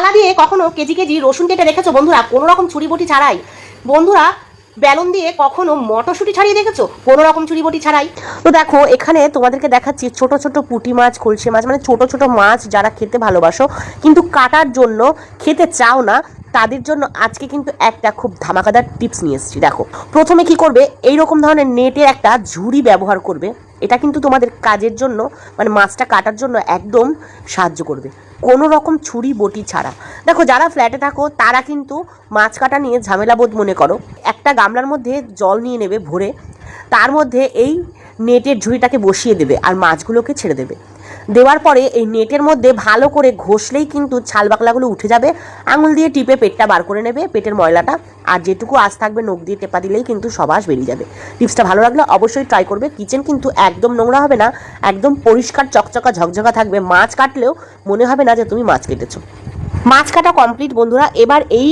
থালা দিয়ে কখনো কেজি কেজি রসুন কেটে রেখেছো বন্ধুরা? কোনো রকম ছুরি বটি ছাড়াই। বন্ধুরা, বেলুন দিয়ে কখনো মটরশুঁটি ছাড়িয়ে দেখেছ? কোনো রকম ছুরি বটি ছাড়াই। তো দেখো, এখানে তোমাদেরকে দেখাচ্ছি ছোট ছোট পুঁটি মাছ খলসে মাছ মানে ছোট ছোট মাছ যারা খেতে ভালোবাসো, কিন্তু কাটার জন্য খেতে চাও না, তাদের জন্য আজকে কিন্তু একটা খুব ধামাকাদার টিপস নিয়ে এসেছি। দেখো, প্রথমে কি করবে? এই রকম ধরনের নেটের একটা ঝুড়ি ব্যবহার করবে। এটা কিন্তু তোমাদের কাজের জন্য মানে মাছটা কাটার জন্য একদম সাহায্য করবে। কোনো রকম ছুরি, বটি ছাড়া। দেখো, যারা ফ্ল্যাটে থাকো, তারা কিন্তু মাছ কাটা নিয়ে ঝামেলাবোধ মনে করো। একটা গামলার মধ্যে জল নিয়ে নেবে ভরে, তার মধ্যে এই নেটের ঝুড়িটাকে বসিয়ে দেবে আর মাছগুলোকে ছেড়ে দেবে। দেওয়ার পরে এই নেটের মধ্যে ভালো করে ঘষলেই কিন্তু ছাল বাকলাগুলো উঠে যাবে। আঙুল দিয়ে টিপে পেটটা বার করে নেবে পেটের ময়লাটা। আর যেটুকু আজ থাকবে, নখ দিয়ে টেপা দিলেই কিন্তু সবাস বেরিয়ে যাবে। টিপসটা ভালো লাগলে অবশ্যই ট্রাই করবে। কিচেন কিন্তু একদম নোংরা হবে না, একদম পরিষ্কার চকচকা ঝকঝকা থাকবে। মাছ কাটলেও মনে হবে না যে তুমি মাছ কেটেছো। মাছ কাটা কমপ্লিট বন্ধুরা, এবার এই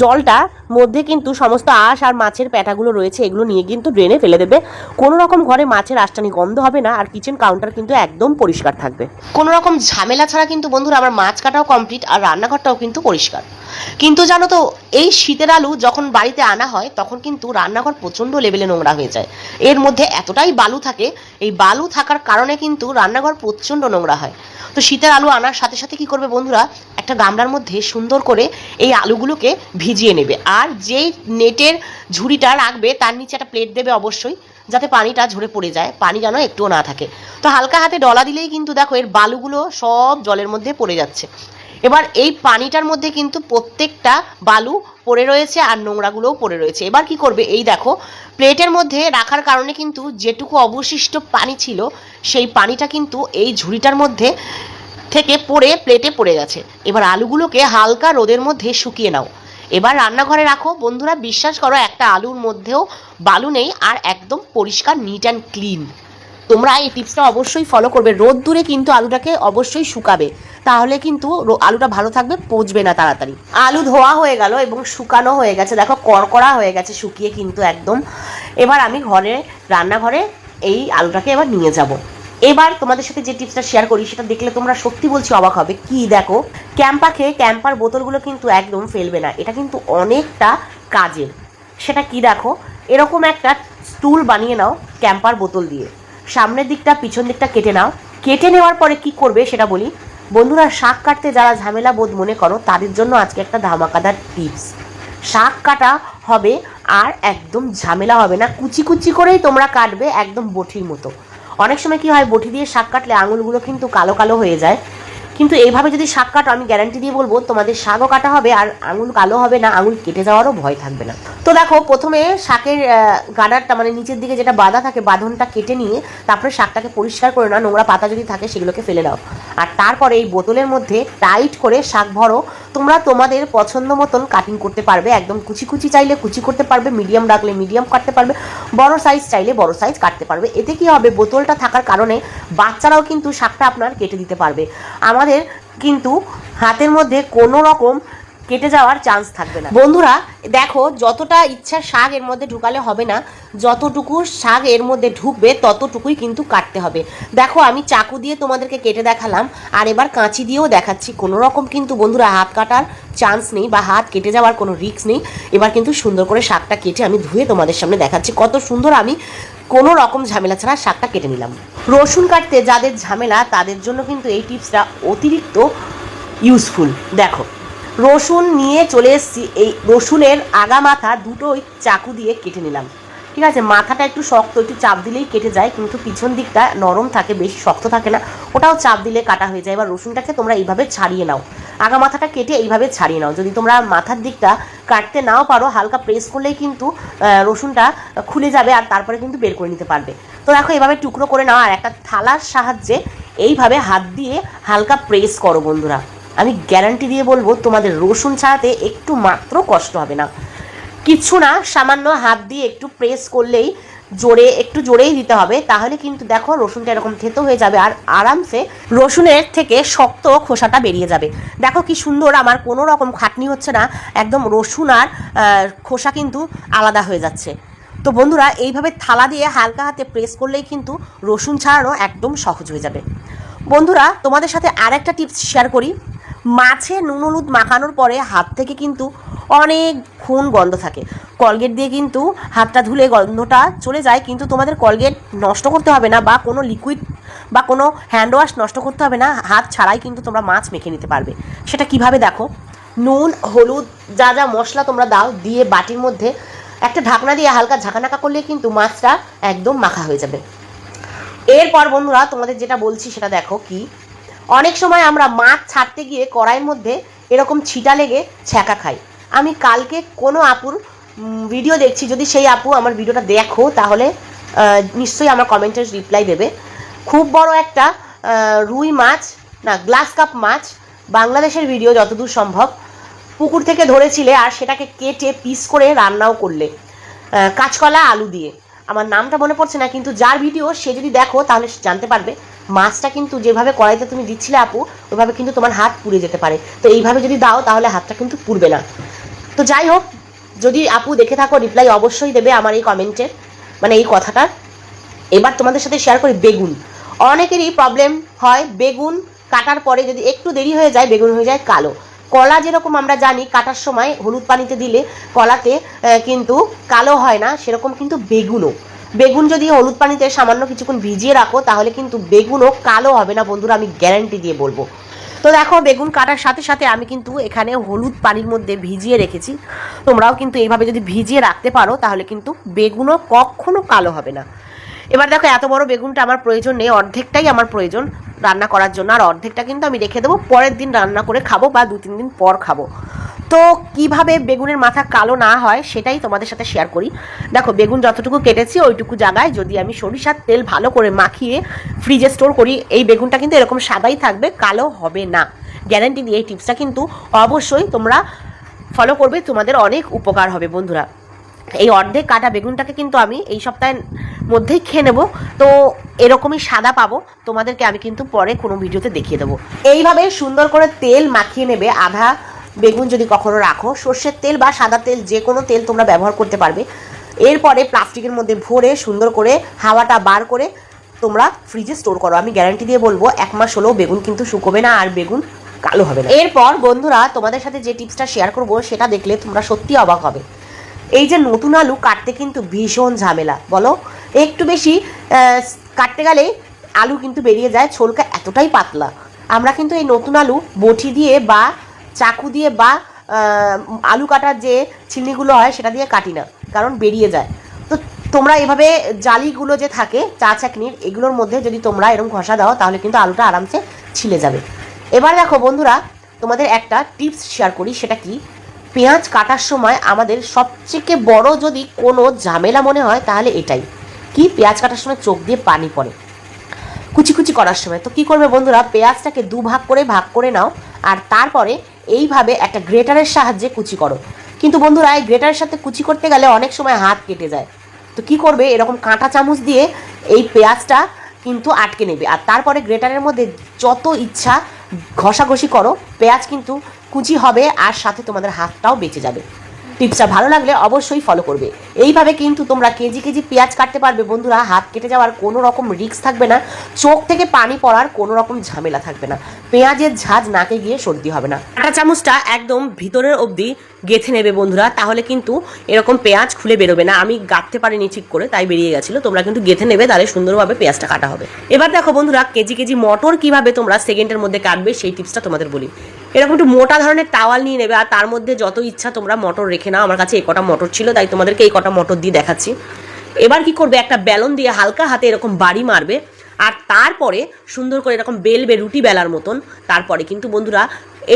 জলটা মধ্যে কিন্তু সমস্ত আঁশ আর মাছের প্যাটাগুলো রয়েছে, এগুলো নিয়ে কিন্তু ড্রেনে ফেলে দেবে। কোনো রকম ঘরে মাছের আশটানি গন্ধ হবে না আর কিচেন কাউন্টার কিন্তু একদম পরিষ্কার থাকবে। কোনো রকম ঝামেলা ছাড়া কিন্তু বন্ধুরা আমার মাছ কাটাও কমপ্লিট আর রান্নাঘরটাও কিন্তু পরিষ্কার। কিন্তু জানো তো, এই শীতের আলু যখন বাড়িতে আনা হয়, তখন কিন্তু রান্নাঘর প্রচণ্ড লেভেলে নোংরা হয়ে যায়। এর মধ্যে এতটাই বালু থাকে, এই বালু থাকার কারণে কিন্তু রান্নাঘর প্রচণ্ড নোংরা হয়। তো শীতের আলু আনার সাথে সাথে কি করবে বন্ধুরা, একটা গামলার মধ্যে সুন্দর করে এই আলুগুলোকে ভিজিয়ে নেবে। আর যেই নেটের ঝুড়িটা রাখবে, তার নিচে একটা প্লেট দেবে অবশ্যই, যাতে পানিটা ঝরে পড়ে যায়, পানি যেন একটুও না থাকে। তো হালকা হাতে ডলা দিলেই কিন্তু দেখো, এর বালুগুলো সব জলের মধ্যে পড়ে যাচ্ছে। এবার এই পানিটার মধ্যে কিন্তু প্রত্যেকটা বালু পড়ে রয়েছে আর নোংরাগুলোও পড়ে রয়েছে। এবার কি করবে? এই দেখো, প্লেটের মধ্যে রাখার কারণে কিন্তু যেটুকু অবশিষ্ট পানি ছিল, সেই পানিটা কিন্তু এই ঝুড়িটার মধ্যে থেকে পড়ে প্লেটে পড়ে গেছে। এবার আলুগুলোকে হালকা রোদের মধ্যে শুকিয়ে নাও। এবার রান্নাঘরে রাখো। বন্ধুরা, বিশ্বাস করো, একটা আলুর মধ্যেও বালু নেই আর একদম পরিষ্কার নিট অ্যান্ড ক্লিন তোমরা এই টিপসটা অবশ্যই ফলো করবে। রোদ দূরে কিন্তু আলুটাকে অবশ্যই শুকাবে। তাহলে কিন্তু আলুটা ভালো থাকবে, পচবে না তাড়াতাড়ি। আলু ধোয়া হয়ে গেল এবং শুকানো হয়ে গেছে। দেখো, কড়কড়া হয়ে গেছে, শুকিয়ে কিন্তু একদম। এবার আমি ঘরে, রান্নাঘরে এই আলুটাকে এবার নিয়ে যাব। এবার তোমাদের সাথে যে টিপসটা শেয়ার করি, সেটা দেখলে তোমরা সত্যি বলছি অবাক হবে। কি দেখো? ক্যাম্পা খেয়ে ক্যাম্পার বোতলগুলো কিন্তু একদম ফেলবে না। এটা কিন্তু অনেকটা কাজের। সেটা কি দেখো? এরকম একটা স্টুল বানিয়ে নাও ক্যাম্পার বোতল দিয়ে। সামনের দিকটা, পিছন দিকটা কেটে নাও। কেটে নেওয়ার পরে কি করবে সেটা বলি? বন্ধুরা, শাক কাটতে যারা ঝামেলা বোধ মনে করো, তাদের জন্য আজকে একটা ধামাকাদার টিপস শাক কাটা হবে আর একদম ঝামেলা হবে না। কুচি কুচি করেই তোমরা কাটবে একদম বটির মতো। অনেক সময় কি হয় বটি দিয়ে শাক কাটলে আঙুলগুলো কিন্তু কালো কালো হয়ে যায়। কিন্তু এইভাবে যদি শাক কাটো, আমি গ্যারান্টি দিয়ে বলব, তোমাদের শাকও কাটা হবে আর আঙুল কালো হবে না, আঙুল কেটে যাওয়ারও ভয় থাকবে না। তো দেখো, প্রথমে শাকের গাডারটা মানে নিচের দিকে যেটা বাঁধা থাকে, বাঁধনটা কেটে নিয়ে তারপরে শাকটাকে পরিষ্কার করে না নোংরা পাতা যদি থাকে সেগুলোকে ফেলে দাও। আর তারপরে এই বোতলের মধ্যে টাইট করে শাক ভরো, তোমরা তোমাদের পছন্দ মতন কাটিং করতে পারবে, একদম কুচি কুচি চাইলে কুচি করতে পারবে মিডিয়াম রাখলে মিডিয়াম কাটতে পারবে, বড় সাইজ চাইলে বড় সাইজ কাটতে পারবে। এতে কি হবে, বোতলটা থাকার কারণে বাচ্চারাও কিন্তু শাকটা আপনার কেটে দিতে পারবে। আমাদের কিন্তু হাতের মধ্যে কোনো রকম কেটে যাওয়ার চান্স থাকবে না। বন্ধুরা, দেখো, যতটা ইচ্ছা শাক এর মধ্যে ঢুকালে হবে না, যতটুকু শাক এর মধ্যে ঢুকবে, ততটুকুই কিন্তু কাটতে হবে। দেখো, আমি চাকু দিয়ে তোমাদেরকে কেটে দেখালাম, আর এবার কাঁচি দিয়েও দেখাচ্ছি। কোনো রকম কিন্তু, বন্ধুরা, হাত কাটার চান্স নেই বা হাত কেটে যাওয়ার কোনো রিস্ক নেই। এবার কিন্তু সুন্দর করে শাকটা কেটে আমি ধুয়ে তোমাদের সামনে দেখাচ্ছি। কত সুন্দর আমি কোনো রকম ঝামেলা ছাড়া শাকটা কেটে নিলাম। রসুন কাটতে যাদের ঝামেলা, তাদের জন্য কিন্তু এই টিপসটা অতিরিক্ত ইউজফুল দেখো, রসুন নিয়ে চলে এসছি, এই রসুনের আগা মাথা দুটোই চাকু দিয়ে কেটে নিলাম। ঠিক আছে, মাথাটা একটু শক্ত, একটু চাপ দিলেই কেটে যায়, কিন্তু পিছন দিকটা নরম থাকে, বেশি শক্ত থাকে না। ওটাও চাপ দিলে কাটা হয়ে যায়। এবার রসুনটাকে তোমরা এইভাবে ছাড়িয়ে নাও। আগা মাথাটা কেটে এইভাবে ছাড়িয়ে নাও। যদি তোমরা মাথার দিকটা কাটতে নাও পারো, হালকা প্রেস করলেই কিন্তু রসুনটা খুলে যাবে আর তারপরে কিন্তু বের করে নিতে পারবে। তো দেখো এইভাবে টুকরো করে নাও। আর একটা থালার সাহায্যে এইভাবে হাত দিয়ে হালকা প্রেস করো বন্ধুরা। আমি গ্যারান্টি দিয়ে বলব, তোমাদের রসুন ছাড়াতে একটু মাত্র কষ্ট হবে না। কিছু না, সামান্য হাত দিয়ে একটু প্রেস করলেই জোরে, একটু জোরেই দিতে হবে। তাহলে কিন্তু দেখো রসুনটা এরকম থেতো হয়ে যাবে আর আরামসে রসুনের থেকে শক্ত খোসাটা বেরিয়ে যাবে। দেখো কি সুন্দর, আমার কোনো রকম খাটনি হচ্ছে না, একদম রসুন আর খোসা কিন্তু আলাদা হয়ে যাচ্ছে। তো বন্ধুরা, এইভাবে থালা দিয়ে হালকা হাতে প্রেস করলেই কিন্তু রসুন ছাড়ানো একদম সহজ হয়ে যাবে। বন্ধুরা, তোমাদের সাথে আর একটা টিপস শেয়ার করি। মাছে নুন হলুদ মাখানোর পরে হাত থেকে কিন্তু অনেক খুন গন্ধ থাকে। কলগেট দিয়ে কিন্তু হাতটা ধুলে গন্ধটা চলে যায়, কিন্তু তোমাদের কলগেট নষ্ট করতে হবে না বা কোনো লিকুইড বা কোনো হ্যান্ড ওয়াশ নষ্ট করতে হবে না, হাত ছাড়াই কিন্তু তোমরা মাছ মেখে নিতে পারবে। সেটা কীভাবে দেখো? নুন, হলুদ, যা যা মশলা তোমরা দাও, দিয়ে বাটির মধ্যে একটা ঢাকনা দিয়ে হালকা ঝাঁকানাকা করলে কিন্তু মাছটা একদম মাখা হয়ে যাবে। এরপর বন্ধুরা, তোমাদের যেটা বলছি সেটা দেখো কি অনেক সময় আমরা মাছ ছাড়তে গিয়ে কড়াইয়ের মধ্যে এরকম ছিটা লেগে ছ্যাঁকা খাই। আমি কালকে কোনো আপুর ভিডিও দেখছি, যদি সেই আপু আমার ভিডিওটা দেখো, তাহলে নিশ্চয়ই আমার কমেন্টের রিপ্লাই দেবে। খুব বড় একটা রুই মাছ, না গ্লাস কাপ মাছ বাংলাদেশের ভিডিও যতদূর সম্ভব পুকুর থেকে ধরেছিলে আর সেটাকে কেটে পিস করে রান্নাও করলে। কাঁচকলা আলু দিয়ে। আমার নামটা মনে পড়ছে না, কিন্তু যার ভিডিও সে যদি দেখো, তাহলে জানতে পারবে। মাছটা কিন্তু যেভাবে কড়াইতে তুমি দিচ্ছিলে আপু, ওইভাবে কিন্তু তোমার হাত পুড়ে যেতে পারে। তো এইভাবে যদি দাও, তাহলে হাতটা কিন্তু পুড়বে না। তো যাই হোক, যদি আপু দেখে থাকো রিপ্লাই অবশ্যই দেবে আমার এই কমেন্টের মানে এই কথাটার। এবার তোমাদের সাথে শেয়ার করি বেগুন। অনেকেরই প্রবলেম হয় বেগুন কাটার পরে যদি একটু দেরি হয়ে যায়, বেগুন হয়ে যায় কালো। কলা যেরকম আমরা জানি, কাটার সময় হলুদ পানিতে দিলে কলাতে কিন্তু কালো হয় না, সেরকম কিন্তু বেগুনও। বেগুন যদি হলুদ পানিতে সামান্য কিছুক্ষণ ভিজিয়ে রাখো, তাহলে কিন্তু বেগুনও কালো হবে না বন্ধুরা, আমি গ্যারান্টি দিয়ে বলব। তো দেখো, বেগুন কাটার সাথে সাথে আমি কিন্তু এখানে হলুদ পানির মধ্যে ভিজিয়ে রেখেছি। তোমরাও কিন্তু এইভাবে যদি ভিজিয়ে রাখতে পারো, তাহলে কিন্তু বেগুনও কখনো কালো হবে না। এবার দেখো, এত বড় বেগুনটা আমার প্রয়োজন নেই, অর্ধেকটাই আমার প্রয়োজন রান্না করার জন্য। আর অর্ধেকটা কিন্তু আমি রেখে দেবো, পরের দিন রান্না করে খাব বা দু তিন দিন পর খাব। তো কীভাবে বেগুনের মাথা কালো না হয় সেটাই তোমাদের সাথে শেয়ার করি। দেখো, বেগুন যতটুকু কেটেছি ওইটুকু জায়গায় যদি আমি সরিষার তেল ভালো করে মাখিয়ে ফ্রিজে স্টোর করি, এই বেগুনটা কিন্তু এরকম সাদাই থাকবে, কালো হবে না। গ্যারান্টি দিয়ে এই টিপসটা কিন্তু অবশ্যই তোমরা ফলো করবে, তোমাদের অনেক উপকার হবে বন্ধুরা। এই অর্ধেক কাটা বেগুনটাকে কিন্তু আমি এই সপ্তাহের মধ্যেই খেয়ে নেব। তো এরকমই সাদা পাবো, তোমাদেরকে আমি কিন্তু পরে কোনো ভিডিওতে দেখিয়ে দেবো। এইভাবে সুন্দর করে তেল মাখিয়ে নেবে আধা বেগুন যদি কখনো রাখো, সর্ষের তেল বা সাদা তেল যে কোনো তেল তোমরা ব্যবহার করতে পারবে। এরপরে প্লাস্টিকের মধ্যে ভরে সুন্দর করে হাওয়াটা বার করে তোমরা ফ্রিজে স্টোর করো। আমি গ্যারান্টি দিয়ে বলব, এক মাস হলেও বেগুন কিন্তু শুকোবে না আর বেগুন কালো হবে না। এরপর বন্ধুরা, তোমাদের সাথে যে টিপসটা শেয়ার করব, সেটা দেখলে তোমরা সত্যি অবাক হবে। এই যে নতুন আলু কাটতে কিন্তু ভীষণ ঝামেলা, বলো? একটু বেশি কাটতে গেলে আলু কিন্তু বেরিয়ে যায়, ছোলকা এতটাই পাতলা। আমরা কিন্তু এই নতুন আলু বটি দিয়ে বা চাকু দিয়ে বা আলু কাটার যে চিমনিগুলো হয় সেটা দিয়ে কাটি না, কারণ বেরিয়ে যায়। তো তোমরা এভাবে জালিগুলো যে থাকে, চা চাকনির, এগুলোর মধ্যে যদি তোমরা এরকম ঘষা দাও, তাহলে কিন্তু আলুটা আরামসে ছিলে যাবে। এবার দেখো বন্ধুরা, তোমাদের একটা টিপস শেয়ার করি, সেটা কি? পেঁয়াজ কাটার সময় আমাদের সবথেকে বড় যদি কোনো ঝামেলা মনে হয়, তাহলে এটাই। কি? পেঁয়াজ কাটার সময় চোখ দিয়ে পানি পড়ে। কুচি কুচি করার সময়। তো কি করবে বন্ধুরা, পেঁয়াজটাকে দু ভাগ করে ভাগ করে নাও, আর তারপরে এইভাবে একটা গ্রেটারের সাহায্যে কুচি করো। কিন্তু বন্ধুরা, এই গ্রেটারের সাথে কুচি করতে গেলে অনেক সময় হাত কেটে যায়। তো কি করবে? এরকম কাঁটা চামচ দিয়ে এই পেঁয়াজটা কিন্তু আটকে নেবে। আর তারপরে গ্রেটারের মধ্যে যত ইচ্ছা ঘষাঘষি করো, পেঁয়াজ কিন্তু কুচি হবে আর সাথে তোমাদের হাতটাও বেঁচে যাবে। টিপসটা ভালো লাগলে অবশ্যই ফলো করবে। এইভাবে কিন্তু তোমরা কেজি কেজি পেঁয়াজ কাটতে পারবে বন্ধুরা, হাত কেটে যাওয়ার কোনো রকম রিস্ক থাকবে না, চোখ থেকে পানি পড়ার কোনো রকম ঝামেলা থাকবে না, পেঁয়াজের ঝাঁজ নাকে গিয়ে সর্দি হবে না। কাঁটা চামচটা একদম ভিতরের অবধি গেথে নেবে বন্ধুরা, তাহলে কিন্তু এরকম পেঁয়াজ খুলে বেরোবে না। আমি গাঁথতে পারিনি ঠিক করে, তাই বেরিয়ে গেছিল। তোমরা কিন্তু গেথে নেবে, তাহলে সুন্দরভাবে পেঁয়াজটা কাটা হবে। এবার দেখো বন্ধুরা, কেজি কেজি মটর কীভাবে তোমরা সেকেন্ডের মধ্যে কাটবে, সেই টিপসটা তোমাদের বলি। এরকম একটু মোটা ধরনের টাওয়াল নিয়ে নেবে, আর তার মধ্যে যত ইচ্ছা তোমরা মটর রেখে নাও। আমার কাছে এই কটা মটর ছিল, তাই তোমাদেরকে এই কটা মটর দিয়ে দেখাচ্ছি। এবার কি করবে? একটা ব্যালন দিয়ে হালকা হাতে এরকম বাড়ি মারবে। আর তারপরে সুন্দর করে এরকম বেলবে রুটি বেলার মতন। তারপরে কিন্তু বন্ধুরা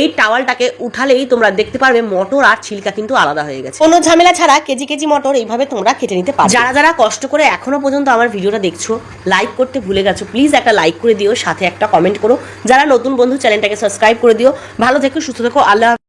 এই টাওয়ালটাকে উঠালেই তোমরা দেখতে পারবে মটর আর ছিলকা কিন্তু আলাদা হয়ে গেছে। কোনো ঝামেলা ছাড়া কেজি কেজি মটর এইভাবে তোমরা কেটে নিতে পারো যারা যারা কষ্ট করে এখনও পর্যন্ত আমার ভিডিওটা দেখছ লাইক করতে ভুলে গেছো প্লিজ একটা লাইক করে দিও সাথে একটা কমেন্ট করো। যারা নতুন বন্ধু চ্যানেলটাকে সাবস্ক্রাইব করে দিও। ভালো থেকো সুস্থ থেকো আল্লাহ।